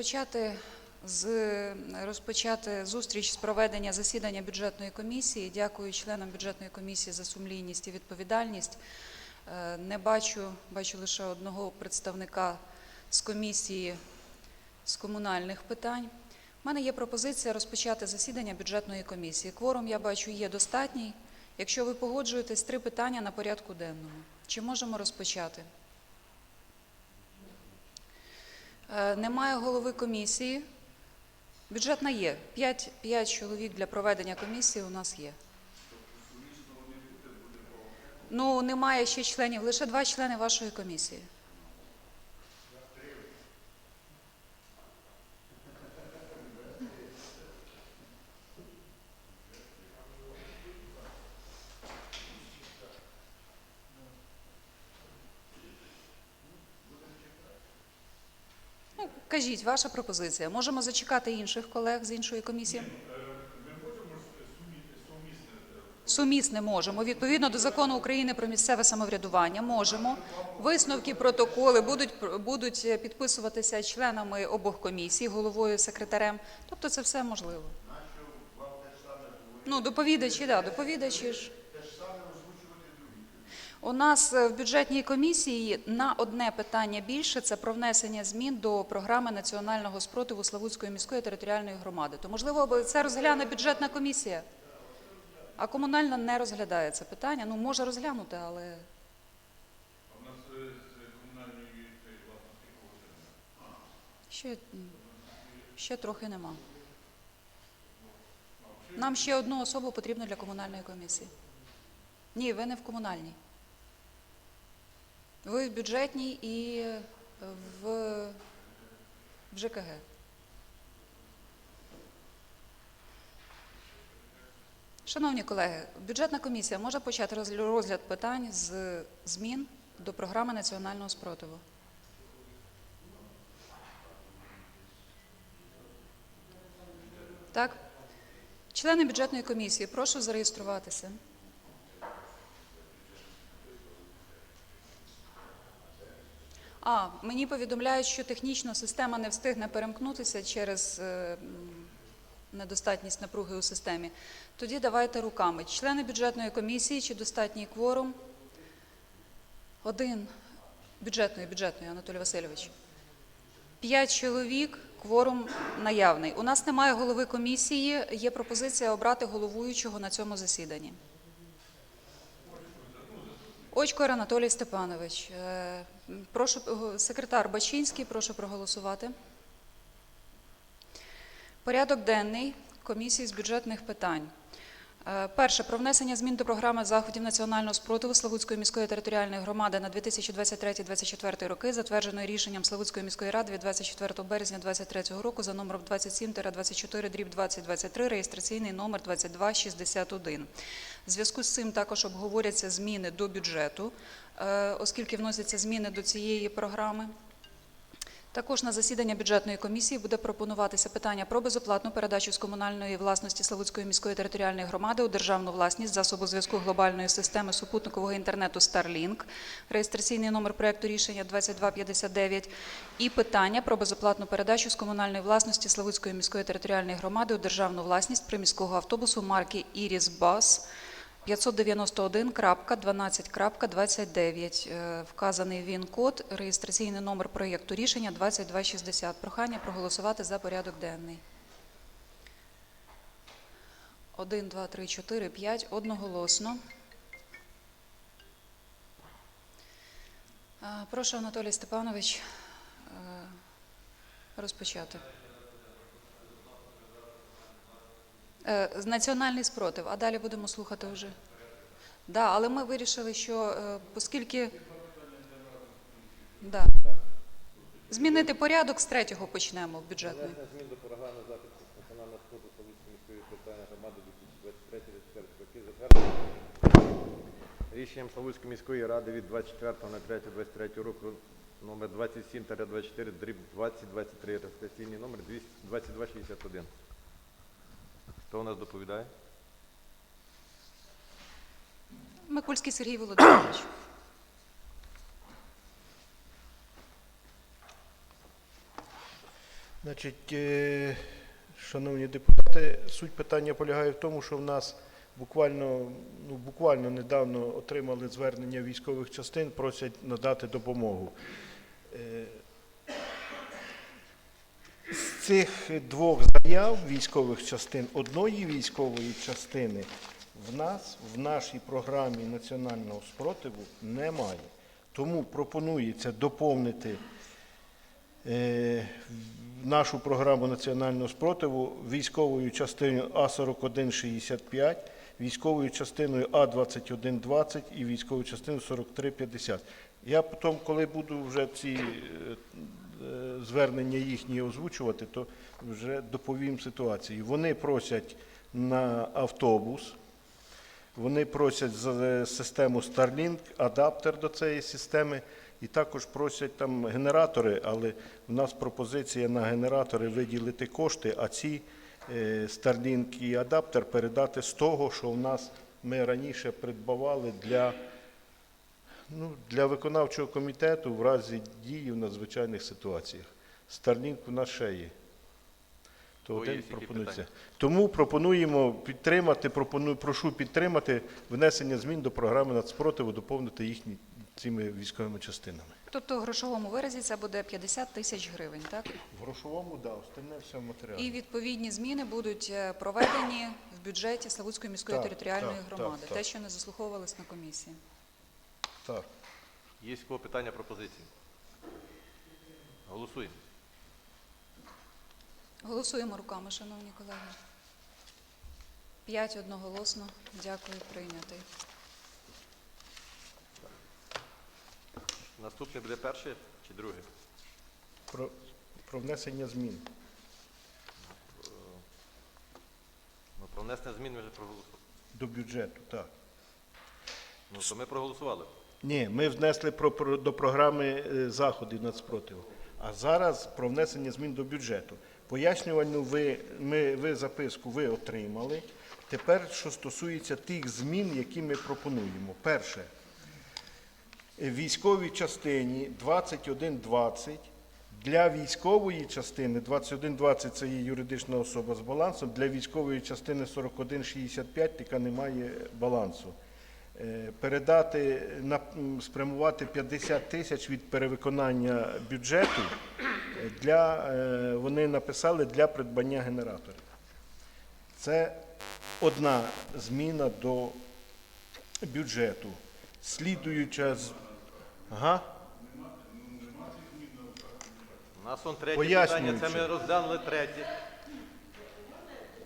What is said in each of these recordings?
розпочати з розпочати зустріч з проведення засідання бюджетної комісії. Дякую членам бюджетної комісії за сумлінність і відповідальність. Е, Не бачу, бачу лише одного представника з комісії з комунальних питань. У мене є пропозиція розпочати засідання бюджетної комісії. Кворум, я бачу, є достатній. Якщо ви погоджуєтесь, три питання на порядку денному. Чи можемо розпочати? Е, Немає голови комісії. Бюджетна є. П'ять, п'ять чоловік для проведення комісії у нас є. Ну, немає ще членів, лише два члени вашої комісії. Ну, кажіть, ваша пропозиція. Можемо зачекати інших колег з іншої комісії? Сумісне можемо. Відповідно до закону України про місцеве самоврядування можемо. Висновки, протоколи будуть, будуть підписуватися членами обох комісій, головою, секретарем. Тобто це все можливо. Ну, доповідачі, да, доповідачі ж. У нас е, в бюджетній комісії на одне питання більше це про внесення змін до програми національного спротиву Славутської міської територіальної громади. То можливо це розгляне бюджетна комісія, а комунальна не розглядає це питання. Ну може розглянути, але ще, ще трохи нема. Нам ще одну особу потрібно для комунальної комісії. Ні, ви не в комунальній. Ви в бюджетній і е, в, в ЖКГ. Шановні колеги, бюджетна комісія може почати розгля- розгляд питань з змін до програми національного спротиву. Так? Члени бюджетної комісії, прошу зареєструватися. А, мені повідомляють, що технічно система не встигне перемкнутися через е, недостатність напруги у системі. Тоді давайте руками. Члени бюджетної комісії чи достатній кворум? Один бюджетної, бюджетної, Анатолій Васильович. П'ять чоловік, кворум наявний. У нас немає голови комісії, є пропозиція обрати головуючого на цьому засіданні. Очкор Анатолій Степанович. Е, Прошу, секретар Бачинський, прошу проголосувати. Порядок денний комісії з бюджетних питань. Е, Перше про внесення змін до програми заходів національного спротиву Славутської міської територіальної громади на 2023-2024 роки, затвердженої рішенням Славутської міської ради від 24 березня 2023 року за номером 27-24 дріб 2023, реєстраційний номер 2261. В зв'язку з цим також обговоряться зміни до бюджету, е, оскільки вносяться зміни до цієї програми. Також на засідання бюджетної комісії буде пропонуватися питання про безоплатну передачу з комунальної власності Славутської міської територіальної громади у державну власність засобу зв'язку глобальної системи супутникового інтернету Starlink, реєстраційний номер проекту рішення 2259, і питання про безоплатну передачу з комунальної власності Славутської міської територіальної громади у державну власність приміського автобусу марки Іріс Бас 591.12.29. Е, Вказаний він-код, реєстраційний номер проєкту рішення 2260. Прохання проголосувати за порядок денний. 1, 2, 3, 4, 5. Одноголосно. Е, Прошу, Анатолій Степанович, е, розпочати. Е, з- Національний спротив, а далі будемо слухати вже. Да, але ми вирішили, що е, оскільки да. змінити порядок з третього почнемо бюджетний. Внесення змін до програми захисту національного спроту Славутської міської територіальної громади 2023-2024 роки затверджено рішенням Славутської міської ради від 24.03.23 року номер 27-24 дріб 2023 реєстраційний номер 2261. Хто у нас доповідає? Микульський Сергій Володимирович. Значить, е, шановні депутати, суть питання полягає в тому, що в нас буквально, ну, буквально недавно отримали звернення військових частин, просять надати допомогу. Цих двох заяв військових частин, одної військової частини в нас в нашій програмі національного спротиву немає. Тому пропонується доповнити е, нашу програму національного спротиву військовою частиною А4165, військовою частиною А2120 і військовою частиною 4350. Я потім, коли буду вже ці е, звернення їхні озвучувати, то вже доповім ситуацію. Вони просять на автобус. Вони просять за систему Starlink, адаптер до цієї системи, і також просять там генератори, але в нас пропозиція на генератори виділити кошти, а ці е, Starlink і адаптер передати з того, що в нас ми раніше придбавали для, ну, для виконавчого комітету в разі дії в надзвичайних ситуаціях. Starlink у нас ще є. То один пропонується. Тому пропонуємо підтримати, пропоную, прошу підтримати внесення змін до програми нацпротиву, доповнити їхні цими військовими частинами. Тобто в грошовому виразі це буде 50 тисяч гривень, так? В грошовому, да, остальне все в матеріалі. І відповідні зміни будуть е, проведені в бюджеті Славутської міської Так, територіальної так, громади, так, те, так. що не заслуховувалось на комісії. Так. Є в кого питання, пропозиції? Голосуємо. Голосуємо руками, шановні колеги. П'ять одноголосно. Дякую, прийнятий. Наступне буде перше чи друге? Про, про внесення змін. Ну, про внесення змін ми вже проголосували. До бюджету, так. Ну, то ми проголосували. Ні, ми внесли про, про, до програми е, заходів нацпротиву. А зараз про внесення змін до бюджету. Пояснювальну ви, ми, ви записку ви отримали. Тепер, що стосується тих змін, які ми пропонуємо. Перше, військовій частині 2120 для військової частини 2120 це є юридична особа з балансом, для військової частини 4165 яка не має балансу. Е, Передати спрямувати 50 тисяч від перевиконання бюджету е, для е, вони написали для придбання генераторів. Це одна зміна до бюджету. Слідуюча з ага. У нас он третє Пояснюючи. питання, це ми розглянули третє.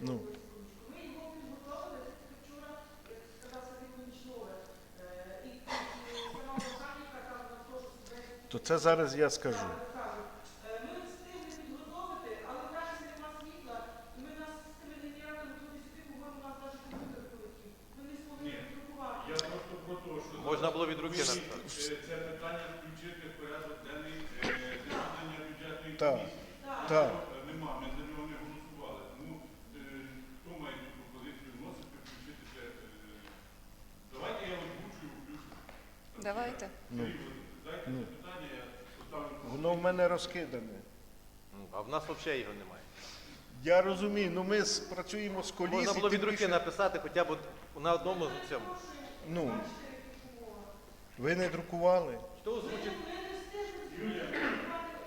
Ну. То це зараз я скажу. Ми встигли підготовити, але в разі нема світла, ми нас з цими генераторами тут сюди, по-моєму, у нас навіть комп'ютер полетів. Ми не змогли друкувати. Я просто про те, що Можна було від руки ви, написати. е, це питання включити в порядок денний е, засідання бюджетної Так. комісії. Так. Е, Нема, ми за нього не голосували. Тому е, хто має цю пропозицію вносити, включити це. е, Давайте я озвучую, включу. Давайте. Ну. Дайте це питання, я поставлю. Воно в мене розкидане. Ну, А в нас взагалі його немає. Я розумію, ну ми с- працюємо з коліс. Можна і було тим від руки більше- написати хоча б на одному з цьому. Ну, ви не друкували? Хто озвучить?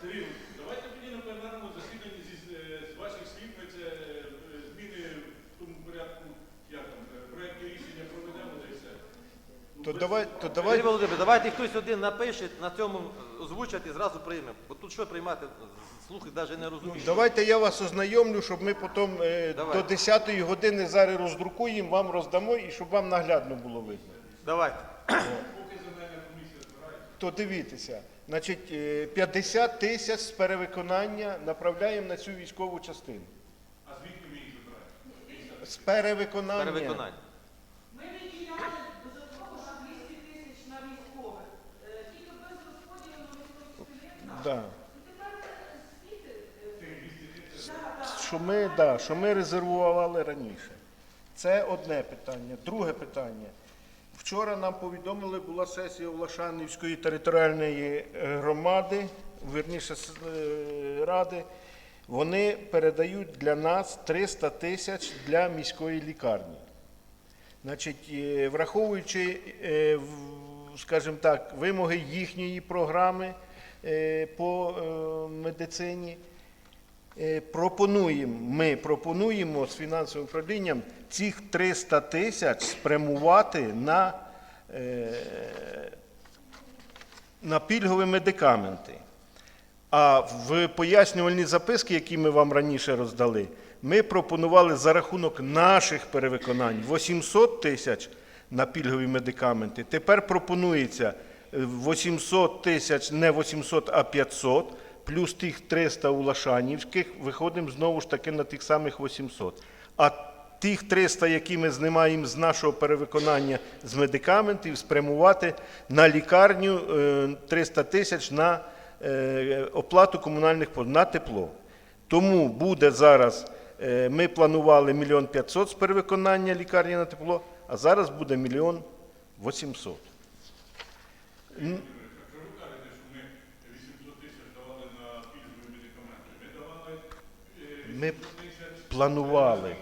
Сергій, давайте тоді на пленарному засіданні зі, е, з ваших слів ми це е, зміни в тому порядку, як там, е, проекти рішення проведемо та й все. То давай, то давай. Володимирович, давайте хтось один напише, на цьому озвучать і зразу приймемо. Бо тут що приймати? Слухи навіть не Ну, давайте я вас ознайомлю, щоб ми потім е, Давай. до 10 години зараз роздрукуємо, вам роздамо і щоб вам наглядно було видно. Давайте. То дивіться, значить, е, 50 тисяч з перевиконання направляємо на цю військову частину. А звідки ми їх забираємо? З перевиконання. Перевиконання. Ми виділяли до того, що 200 тисяч на військових. Е, Тільки без розподілу на військових Да. Що ми, да, що ми резервували раніше. Це одне питання. Друге питання. Вчора нам повідомили, була сесія Влашанівської територіальної е, громади, верніше е, ради. Вони передають для нас 300 тисяч для міської лікарні. Значить, е, враховуючи, скажімо так, вимоги їхньої програми по е, медицині, е, пропонуємо, ми пропонуємо з фінансовим управлінням цих 300 тисяч спрямувати на, е, на пільгові медикаменти. А в пояснювальні записки, які ми вам раніше роздали, ми пропонували за рахунок наших перевиконань 800 тисяч на пільгові медикаменти. Тепер пропонується е, 800 тисяч, не 800, а 500, плюс тих 300 у Лашанівських, виходимо знову ж таки на тих самих 800. А тих 300, які ми знімаємо з нашого перевиконання з медикаментів, спрямувати на лікарню е, 300 тисяч на е, оплату комунальних послуг, на тепло. Тому буде зараз, е, ми планували мільйон 500 з перевиконання лікарні на тепло, а зараз буде мільйон 800. М, Якщо ви кажете, що ми 800 тисяч давали на пільгові медикаменти, ми давали Ми 800 тисяч планували.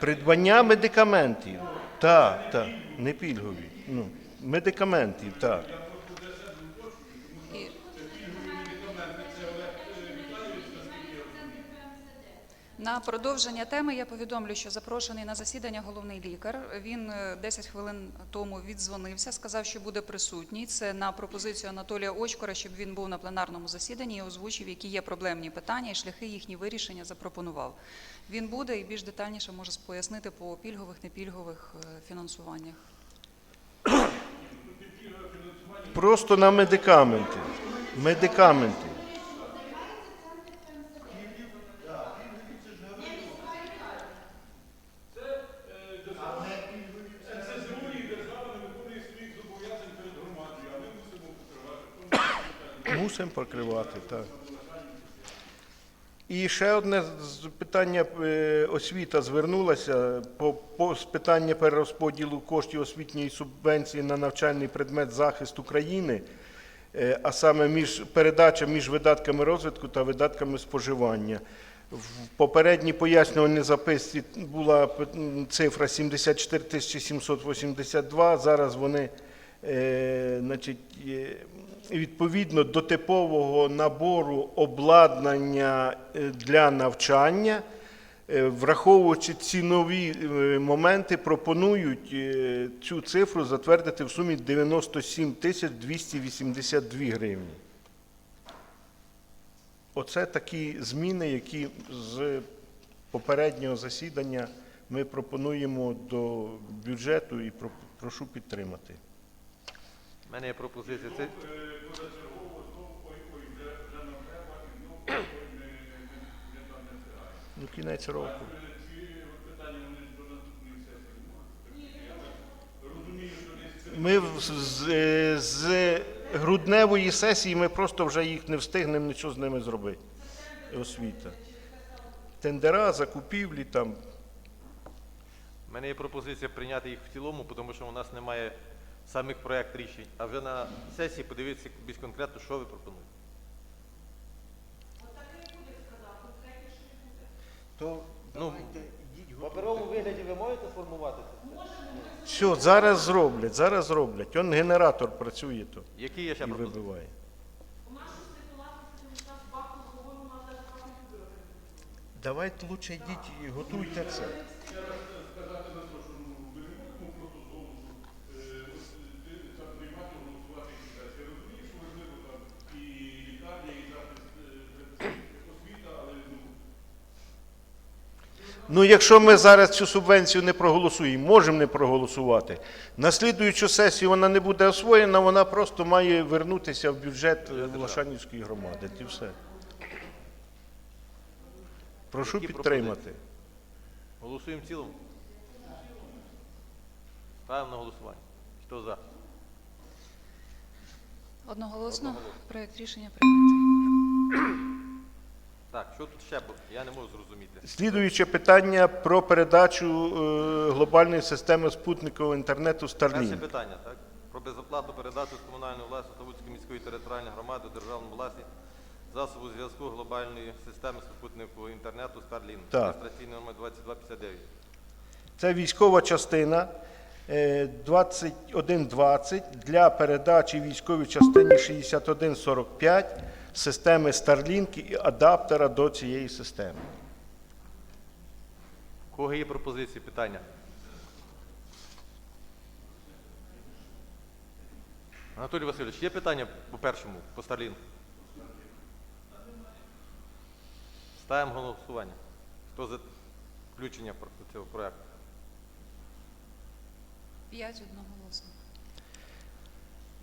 Придбання медикаментів. Так, так, не пільгові. Ну, медикаментів, так. На продовження теми я повідомлю, що запрошений на засідання головний лікар. Він е, 10 хвилин тому віддзвонився, сказав, що буде присутній. Це на пропозицію Анатолія Очкора, щоб він був на пленарному засіданні і озвучив, які є проблемні питання і шляхи їхні вирішення запропонував. Він буде і більш детальніше може пояснити по пільгових, непільгових е, фінансуваннях. Просто на медикаменти. Медикаменти. СЗУ і держава не виконує своїх зобов'язань перед громадою, а ми мусимо Мусимо покривати, так. І ще одне питання е, освіта звернулася по, по з питання перерозподілу коштів освітньої субвенції на навчальний предмет захист України, е, а саме між передача між видатками розвитку та видатками споживання. В попередній пояснювальній записці була цифра 74 782, зараз вони значить, е, відповідно до типового набору обладнання е, для навчання, е, враховуючи цінові е, моменти, пропонують е, цю цифру затвердити в сумі 97 тисяч 282 гривні. Оце такі зміни, які з попереднього засідання ми пропонуємо до бюджету і прошу підтримати. У мене є пропозиція. Це, Ну, кінець року. Ми з, з грудневої сесії ми просто вже їх не встигнемо нічого з ними зробити. Освіта. Тендера, закупівлі там. У мене є пропозиція прийняти їх в цілому, тому що у нас немає самих проєкт рішень. А вже на сесії подивитися більш конкретно, що ви пропонуєте. То Ну, в паперовому вигляді ви можете сформувати це? все, зараз зроблять, зараз зроблять. Он генератор працює то Які є ще і пропозиції? вибиває. Давайте лучше йдіть і готуйте це. сказати на те, що ну, ми не можемо просто з голосу е, ось, е, там приймати, голосувати і так. Я розумію, що важливо там і лікарня, і захист е, освіта, але ну, Ну, якщо ми зараз цю субвенцію не проголосуємо, можемо не проголосувати. На слідуючу сесію вона не буде освоєна, вона просто має вернутися в бюджет е, Лошанівської громади. І все. Прошу Які підтримати. Голосуємо в цілому? Ставимо на голосування. Хто за? Одноголосно проект рішення прийнятий. Так, що тут ще, бо я не можу зрозуміти. Слідуюче питання про передачу е, глобальної системи спутникового інтернету Перше Starlink. питання, так? Про безоплатну передачу з комунальної власності Славутської міської територіальної громади у державну власність засобу зв'язку глобальної системи супутникового інтернету Starlink. Так. Реєстраційний номер 2259. Це військова частина е, 2120 для передачі військовій частині 6145 системи Starlink і адаптера до цієї системи. У кого є пропозиції, питання? Анатолій Васильович, є питання по першому, по Starlink? Ставимо голосування. Хто за включення цього проекту? П'ять одноголосно.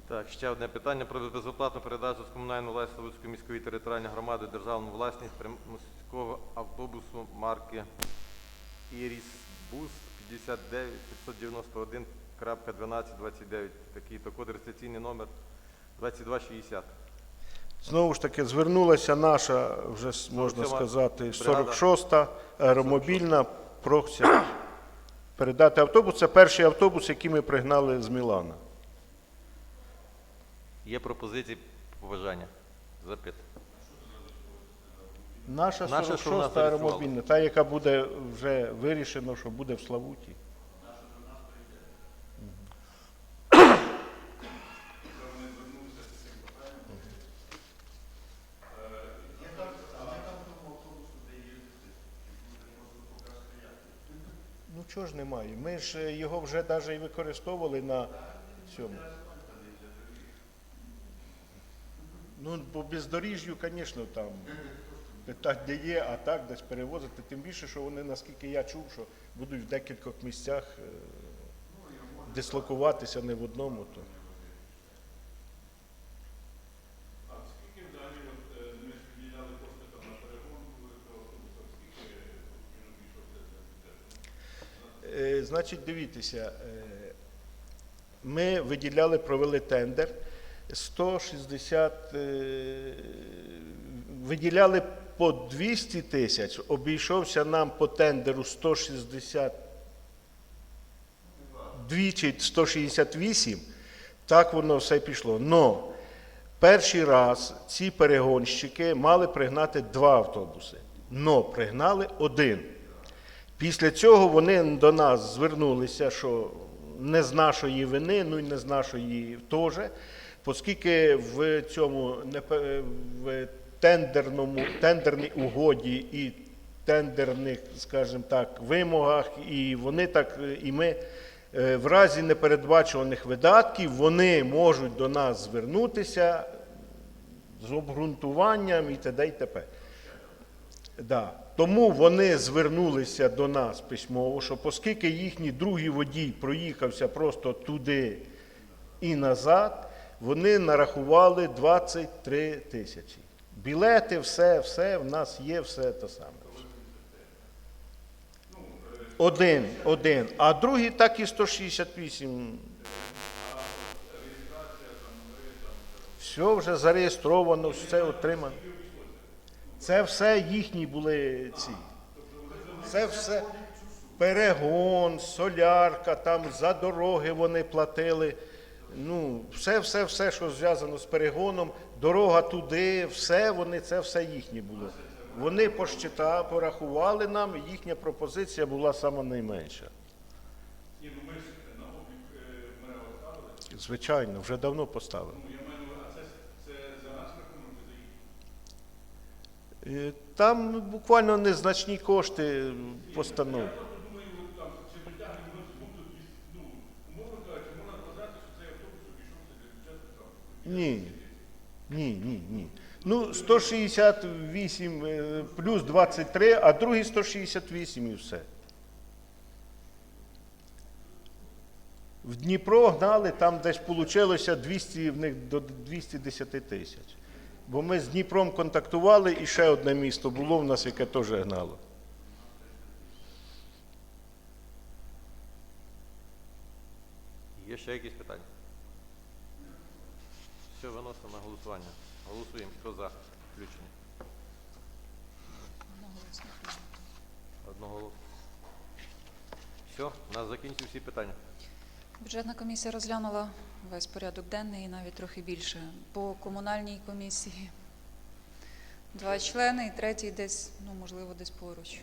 Так, ще одне питання про безоплатну передачу з комунальної власності Луцької міської територіальної громади державну власність приміського автобусу марки Іріс Бус 59 591.1229. Такий то код реєстраційний номер 2260. Знову ж таки, звернулася наша, вже можна сказати, 46-та аеромобільна прохся передати автобус. Це перший автобус, який ми пригнали з Мілана. Є пропозиції, побажання? Запит. Наша Наша, 46-та аеромобільна, та, яка буде вже вирішено, що буде в Славуті. Ну чого ж немає? Ми ж е, його вже навіть і використовували на цьому. Ну, по бездоріжжю, звісно, там питань не є, а так десь перевозити. Тим більше, що вони, наскільки я чув, що будуть в декількох місцях е, дислокуватися не в одному. То. Значить, дивіться, е, ми виділяли, провели тендер. 160, е, виділяли по 200 тисяч, обійшовся нам по тендеру 160, двічі 168, так воно все пішло. Но перший раз ці перегонщики мали пригнати два автобуси, но пригнали один. Після цього вони до нас звернулися, що не з нашої вини, ну і не з нашої теж, оскільки в цьому в тендерному, тендерній угоді і тендерних, скажімо так, вимогах, і вони так, і ми е, в разі непередбачуваних видатків вони можуть до нас звернутися з обґрунтуванням і т.д. і т.п. Да. Тому вони звернулися до нас письмово, що оскільки їхній другий водій проїхався просто туди і назад, вони нарахували 23 тисячі. Білети, все, все, в нас є все те саме. Один, один. А другий так і 168. Все вже зареєстровано, все отримано. Це все їхні були ці. Це все перегон, солярка, там за дороги вони платили. Ну, все, все, все, що зв'язано з перегоном, дорога туди, все вони, це все їхнє було. Вони посчита, порахували нам, і їхня пропозиція була сама найменша. Ні, ну ми ж на облік е. Звичайно, вже давно поставили. Я маю а це, це за наш рахунок чи за їх? Е, Там буквально незначні кошти постанов. Я просто думаю, от там, чи дотягне воно з пункту 200, ну, умовно кажучи, можна вважати, що цей автобус обійшовся для бюджету там. Ні. Ні, ні, ні. Ну, 168 е, плюс 23, а другий 168 і все. В Дніпро гнали, там десь вийшло 200, в них до 210 тисяч. Бо ми з Дніпром контактували, і ще одне місто було в нас, яке теж гнало. Є ще якісь питання? Все, виносимо на голосування. Голосуємо. Хто за включення? Одного голосу. Все, у нас закінчили всі питання. Бюджетна комісія розглянула весь порядок денний і навіть трохи більше. По комунальній комісії два члени і третій десь, ну можливо, десь поруч.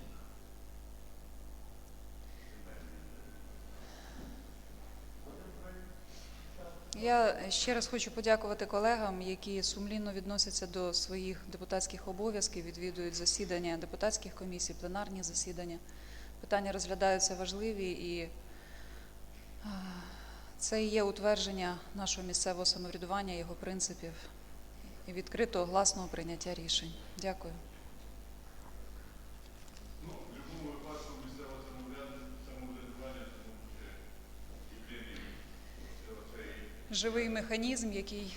Я ще раз хочу подякувати колегам, які сумлінно відносяться до своїх депутатських обов'язків, відвідують засідання депутатських комісій, пленарні засідання. Питання розглядаються важливі і це і є утвердження нашого місцевого самоврядування, його принципів і відкритого гласного прийняття рішень. Дякую. Ну, в будь-якому випадку місцеве самоврядування, самоврядування, тому що єдиний, це оцей Живий механізм, який